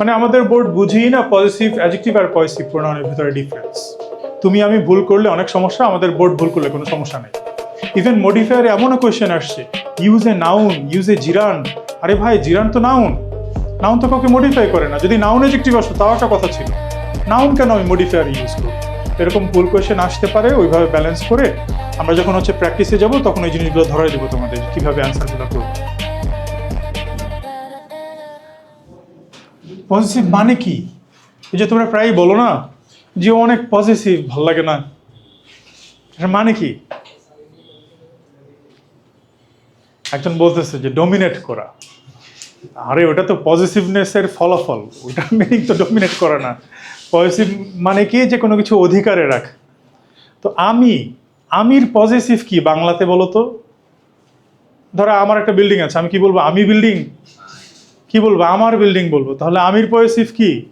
মানে আমাদের বোর্ড বুঝিই না পজিটিভ অ্যাডজেক্টিভ আর পজিটিভ প্রোনাউনের ভিতরে ডিফারেন্স তুমি আমি ভুল করলে অনেক সমস্যা, আমাদের বোর্ড ভুল করলে কোনো সমস্যা নেই। ইভেন মডিফায়ারে এমনও কোয়েশ্চেন আসছে use a noun use a gerund আরে ভাই জিরান তো নাউন নাউন তো কাউকে মডিফাই করে না। যদি নাউন এজেক্টিভ আসতো, তাও একটা কথা ছিল। নাউন কেন আমি মডিফায়ার ইউজ করব? এরকম ভুল কোয়েশ্চেন আসতে পারে, ওইভাবে ব্যালেন্স করে আমরা যখন হচ্ছে প্র্যাকটিসে যাব, তখন ওই জিনিসগুলো ধরাই দেবো তোমাদের, কীভাবে অ্যান্সারগুলো করব। পজিটিভ মানে কি? এই যে তোমরা প্রায়ই বলো না যে অনেক পজিটিভ ভালো লাগে না। মানে কি? একজন বলতেছে যে ডমিনেট করা। আরে, ওটা তো পজিটিভনেসের ফলাফল। ওটা মিনিং তো ডমিনেট করা না। পজিটিভ মানে কি? যে কোনো কিছু অধিকারে রাখ। তো আমি, আমির পজিটিভ কি বাংলাতে বলো তো? ধরো আমার একটা বিল্ডিং আছে, আমি কি বলব? আমি বিল্ডিং কি বলব? আমার বিল্ডিং বলব। তাহলে আমির পজিটিভ কি?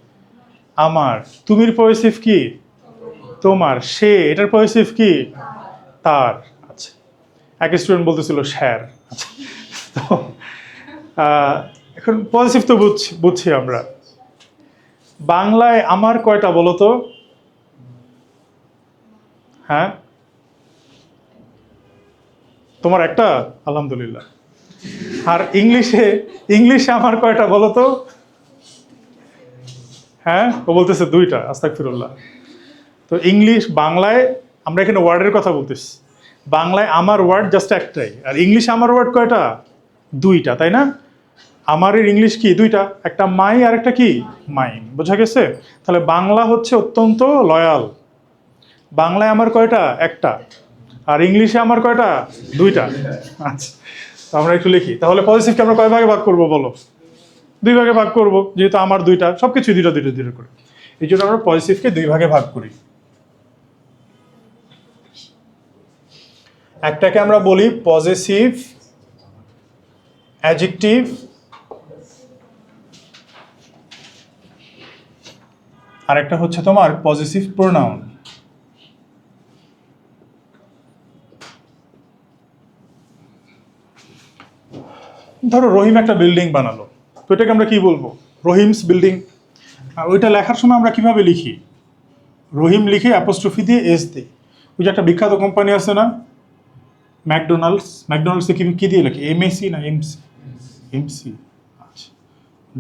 আমার। তুমির পজিটিভ কি? তোমার। সে। এটার পজিটিভ কি? তার। আচ্ছা। এক স্টুডেন্ট বলতেছিল স্যার। আচ্ছা। তো এখন পজিটিভ তো বুঝছি বুঝছি আমরা। বাংলায় আমার কয়টা বলো তো হ্যাঁ? তোমার একটা? আলহামদুলিল্লাহ। আর ইংলিশে ইংলিশে আমার কয়টা বলো তো? হ্যাঁ? ও বলতেছে দুইটা আস্তাক ফিরুল্লাহ তো ইংলিশ, বাংলায়, আমরা এখানে ওয়ার্ডের কথা বলতেছি। বাংলায় আমার ওয়ার্ড জাস্ট একটাই। আর ইংলিশে আমার ওয়ার্ড কয়টা? দুইটা, তাই না? আমারের ইংলিশ কি? দুইটা। একটা মাই, আর একটা কি? মাইন। বোঝা গেছে? তাহলে বাংলা হচ্ছে অত্যন্ত লয়াল বাংলায় আমার কয়টা? একটা। আর ইংলিশে আমার কয়টা? দুইটা। আচ্ছা। আমরা একটু লিখি। তাহলে পজিটিভকে আমরা কয় ভাগে ভাগ করব বলো? দুই ভাগে ভাগ করব, যেহেতু আমার দুইটা সব কিছু দুইটা দুইটা দুইটা করে। এই জন্য আমরা পজিটিভকে দুই ভাগে ভাগ করি। একটাকে আমরা বলি পজিটিভ অ্যাডজেক্টিভ আরেকটা হচ্ছে তোমার পজিটিভ প্রোনাউন ধরো রহিম একটা বিল্ডিং বানালো। তো এটাকে আমরা কি বলব? রহিমস বিল্ডিং ওইটা লেখার সময় আমরা কীভাবে লিখি? রহিম লিখে অ্যাপোস্ট্রফি দিয়ে এস দিই। ওই যে একটা বিখ্যাত কোম্পানি আছে না? ম্যাকডোনাল্ডস ম্যাকডোনাল্ডসে কি কী দিয়ে লেখে? এমএসি না এমসি এমসি আচ্ছা।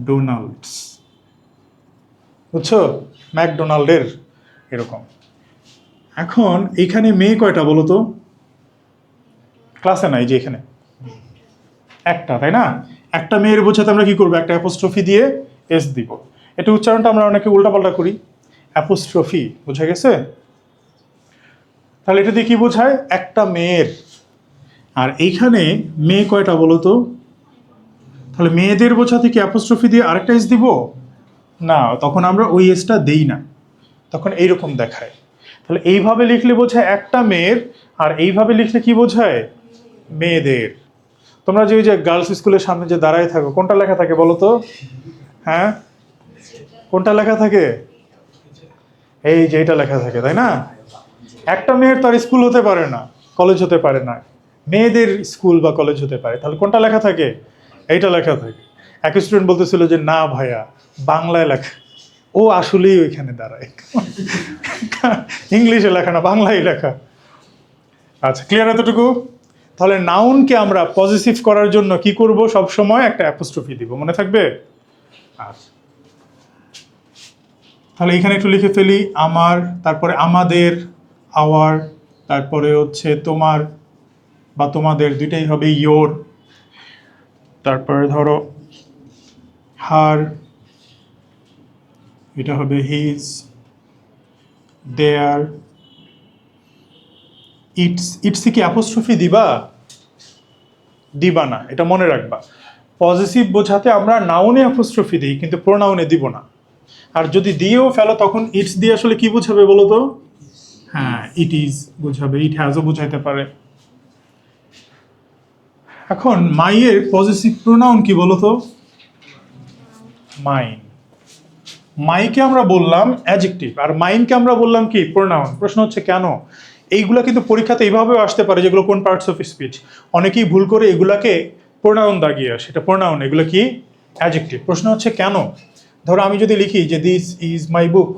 ডোনাল্ডস বুঝছ? ম্যাকডোনাল্ডের এরকম। এখন এইখানে মেয়ে কয়টা বলো তো? ক্লাসে নাই যে এখানে। একটা, তাই না? একটা মেয়ের বোঝাতে আমরা কি করব? একটা অ্যাপোস্ট্রফি দিয়ে এস দিব। এটা উচ্চারণটা আমরা অনেকে উল্টাপাল্টা করি। অ্যাপোস্ট্রফি বোঝা গেছে? তাহলে এটা দিয়ে কি বোঝায়? একটা মেয়ের। আর এইখানে মেয়ে কয়টা বলো তো? তাহলে মেয়েদের বোঝাতে কি অ্যাপোস্ট্রফি দিয়ে আরেকটা এস দিব? না, তখন আমরা ওই এসটা দেই না। তখন এইরকম দেখায়। তাহলে এইভাবে লিখলে বোঝায় একটা মেয়ের, আর এইভাবে লিখলে কি বোঝায়? মেয়েদের। তোমরা যে ওই যে গার্লস স্কুলের সামনে যে দাঁড়ায় থাকো, কোনটা লেখা থাকে বলো তো? হ্যাঁ? কোনটা লেখা থাকে? এই যে এটা লেখা থাকে, তাই না? একটা মেয়ের তার স্কুল হতে পারে না কলেজ হতে পারে না। মেয়েদের স্কুল বা কলেজ হতে পারে। তাহলে কোনটা লেখা থাকে? এইটা লেখা থাকে। এক স্টুডেন্ট বলতেছিল যে, না ভাইয়া, বাংলায় লেখা। ও আসলেই ওইখানে দাঁড়ায়। ইংলিশে লেখা না, বাংলায় লেখা। আচ্ছা ক্লিয়ার এতটুকু? তাহলে নাউনকে আমরা পজিটিভ করার জন্য কি করব? সব সময় একটা অ্যাপোস্ট্রফি দিব। মনে থাকবে? আচ্ছা। তাহলে এখানে একটু লিখে ফেলি, আমার, তারপরে আমাদের আওয়ার তারপরে হচ্ছে তোমার বা তোমাদের, দুইটাই হবে ইয়োর তারপরে ধরো হার এটা হবে হিজ দেয়ার ইটস, ইটসে কি অ্যাপোস্ট্রফি দিবা? দিবা না, এটা মনে রাখবা। পজিটিভ বোঝাতে আমরা নাউনে অ্যাপোস্ট্রফি দিই, কিন্তু প্রোনাউনে দিব না। আর যদি দিয়েও ফেলো, তখন ইটস দিয়ে আসলে কি বোঝাবে বলো তো? হ্যাঁ ইট ইজ বোঝাবে ইট হ্যাজও বোঝাইতে পারে। এখন মাইয়ের পজিটিভ প্রোনাউন কি বলো তো? মাইন। মাইকে আমরা বললাম অ্যাজেক্টিভ আর মাইনকে আমরা বললাম কি? প্রোনাউন প্রশ্ন হচ্ছে কেন? এইগুলা কিন্তু পরীক্ষাতে এইভাবেও আসতে পারে যেগুলো কোন পার্টস অফ স্পিচ অনেকেই ভুল করে এগুলাকে প্রোনাউন দাগিয়ে আসে। এটা প্রোনাউন এগুলো কি? অ্যাজেক্টিভ প্রশ্ন হচ্ছে কেন? ধরো আমি যদি লিখি যে দিস ইজ মাই বুক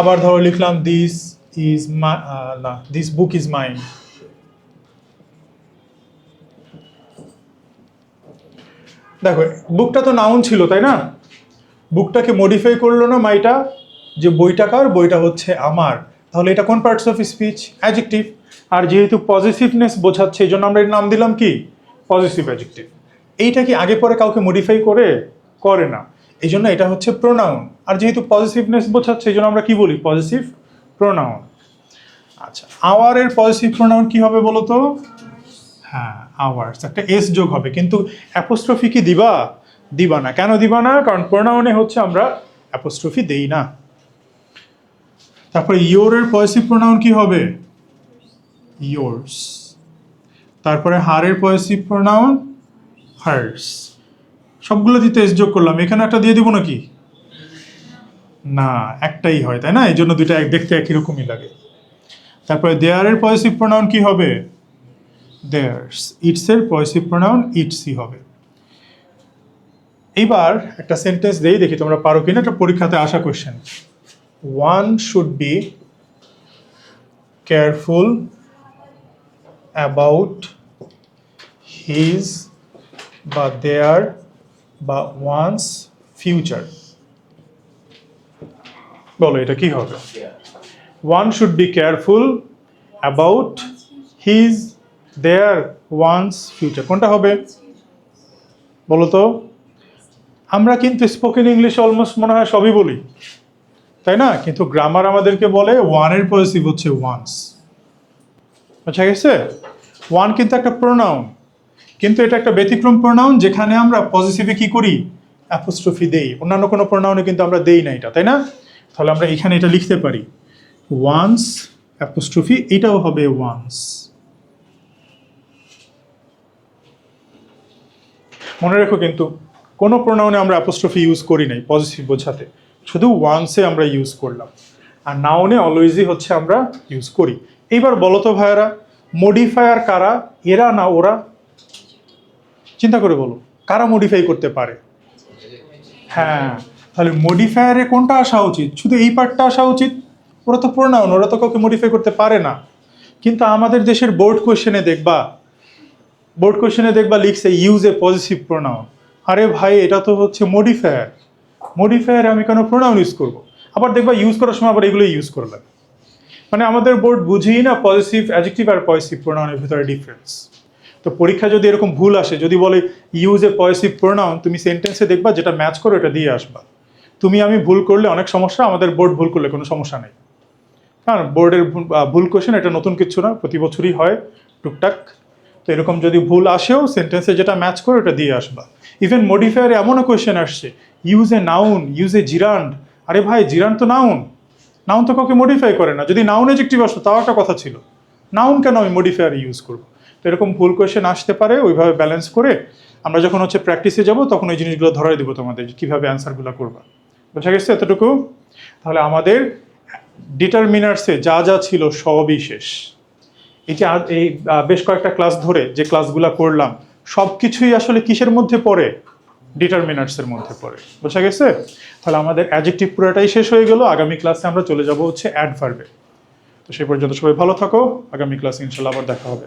আবার ধরো লিখলাম দিস ইজ মাই না দিস বুক ইজ মাইন দেখো বুকটা তো নাউন ছিল, তাই না? বুকটাকে মডিফাই করল না মাইটা যে বইটা কার? বইটা হচ্ছে আমার। তাহলে এটা কোন পার্টস অফ স্পিচ অ্যাজেক্টিভ আর যেহেতু পজিটিভনেস বোঝাচ্ছে, এই জন্য আমরা এর নাম দিলাম কি? পজিটিভ অ্যাজেক্টিভ এইটা কি আগে পরে কাউকে মডিফাই করে? করে না। এই জন্য এটা হচ্ছে প্রোনাউন আর যেহেতু পজিটিভনেস বোঝাচ্ছে, এই জন্য আমরা কি বলি? পজিটিভ প্রোনাউন আচ্ছা আওয়ারের পজিটিভ প্রোনাউন কি হবে বলো তো? হ্যাঁ আওয়ার্স একটা এস যোগ হবে। কিন্তু অ্যাপোস্ট্রফি কি দিবা? দিবা না। কেন দিবা না? কারণ প্রোনাউনে হচ্ছে আমরা অ্যাপোস্ট্রফি দেই না। তারপরে ইয়োরের পজিটিভ প্রোনাউন কি হবে? ইয়োর্স তারপরে হারের পজিটিভ প্রোনাউন হার্স সবগুলো দিতে এস যোগ করলাম। এখানে একটা দিয়ে দিব নাকি? না, একটাই হয়, তাই না? এই জন্য দুইটা এক দেখতে একই রকমই লাগে। তারপরে দেয়ারের পজিটিভ প্রোনাউন কি হবে? দেয়ার্স ইটসের পজিটিভ প্রোনাউন ইটসই হবে। এইবার একটা সেন্টেন্স দেই, দেখি তোমরা পারো কিনা। একটা পরীক্ষাতে আসা question one should be careful about his বা দেয়ার বা ওয়ান্স ফিউচার বলো, এটা কি হবে? One should be careful about his their one's future কোনটা হবে? বলো তো। আমরা কিন্তু স্পোকেন ইংলিশ অলমোস্ট মনে হয় সবই বলি। তাই না? কিন্তু গ্রামার আমাদেরকে বলে ওয়ানের পজিটিভ হচ্ছে ওয়ান্স আচ্ছা গেছে ওয়ান কিন্তু একটা প্রোনাউন কিন্তু এটা একটা ব্যতিক্রম প্রোনাউন যেখানে আমরা পজিটিভে কি করি? অ্যাপোস্ট্রফি দেই। অন্যান্য কোনো প্রোনাউনে কিন্তু আমরা দেই না এটা, তাই না? তাহলে আমরা এখানে এটা লিখতে পারি। ওয়ান্স অ্যাপোস্ট্রফি এটাও হবে ওয়ান্স মনে রেখো কিন্তু, কোনো প্রোনাউনে আমরা অ্যাপোস্ট্রফি ইউজ করি নাই পজিটিভ বোঝাতে। শুধু ওয়ান্সে আমরা ইউজ করলাম, আর নাউনে অলওয়েজই হচ্ছে আমরা ইউজ করি। এইবার বলো তো ভাইয়ারা মডিফায়ার কারা, এরা না ওরা? চিন্তা করে বলো, কারা মডিফাই করতে পারে? হ্যাঁ তাহলে মডিফায়ারে কোনটা আসা উচিত? শুধু এই পার্টটা আসা উচিত? ওরা তো প্রোনাউন ওরা তো কাউকে মডিফাই করতে পারে না। কিন্তু আমাদের দেশের বোর্ড কোয়েশ্চেনে দেখবা বোর্ড কোয়েশ্চেনে দেখবা লিখছে ইউজ এ পজিটিভ প্রোনাউন আরে ভাই, এটা তো হচ্ছে মডিফায়ার মডিফায়ারে আমি কেন প্রোনাউন ইউজ করব। আবার দেখবা ইউজ করার সময় আবার এগুলো ইউজ করলাম মানে আমাদের বোর্ড বুঝিই না পজিটিভ অ্যাজেক্টিভ আর পজিটিভ প্রোনাউনের ভিতরে ডিফারেন্স তো পরীক্ষা যদি এরকম ভুল আসে, যদি বলে ইউজ এ পজিটিভ প্রোনাউন তুমি সেন্টেন্সে দেখবা যেটা ম্যাচ করো এটা দিয়ে আসবা। তুমি আমি ভুল করলে অনেক সমস্যা, আমাদের বোর্ড ভুল করলে কোনো সমস্যা নেই। হ্যাঁ বোর্ডের ভুল কোশ্চেন এটা নতুন কিছু না, প্রতি বছরই হয়, টুকটাক। তো এরকম যদি ভুল আসেও সেন্টেন্সে যেটা ম্যাচ করে, ওটা দিয়ে আসবা। ইভেন মডিফায়ারে এমনও কোয়েশ্চেন আসছে use a noun use a gerund আরে ভাই জিরান্ড তো নাউন নাউন তো কাউকে মডিফাই করে না। যদি নাউন এজেক্টিভ আসতো, তাও একটা কথা ছিল। নাউন কেন আমি মডিফায়ার ইউজ করব? তো এরকম ভুল কোয়েশ্চেন আসতে পারে, ওইভাবে ব্যালেন্স করে আমরা যখন হচ্ছে প্র্যাকটিসে যাব, তখন ওই জিনিসগুলো ধরাই দেবো তোমাদের কীভাবে অ্যান্সারগুলো করবা। বোঝা গেছে এতটুকু? তাহলে আমাদের ডিটারমিনার্সে যা যা ছিল সবই শেষ। এই যে এই বেশ কয়েকটা ক্লাস ধরে যে ক্লাসগুলো করলাম সব কিছুই আসলে কিসের মধ্যে পড়ে? ডিটারমিনার্সের মধ্যে পড়ে। বোঝা গেছে? তাহলে আমাদের অ্যাজেক্টিভ পুরোটাই শেষ হয়ে গেল। আগামী ক্লাসে আমরা চলে যাব হচ্ছে অ্যাডভার্বে তো সেই পর্যন্ত সবাই ভালো থাকো। আগামী ক্লাসে ইনশাল্লাহ আবার দেখা হবে।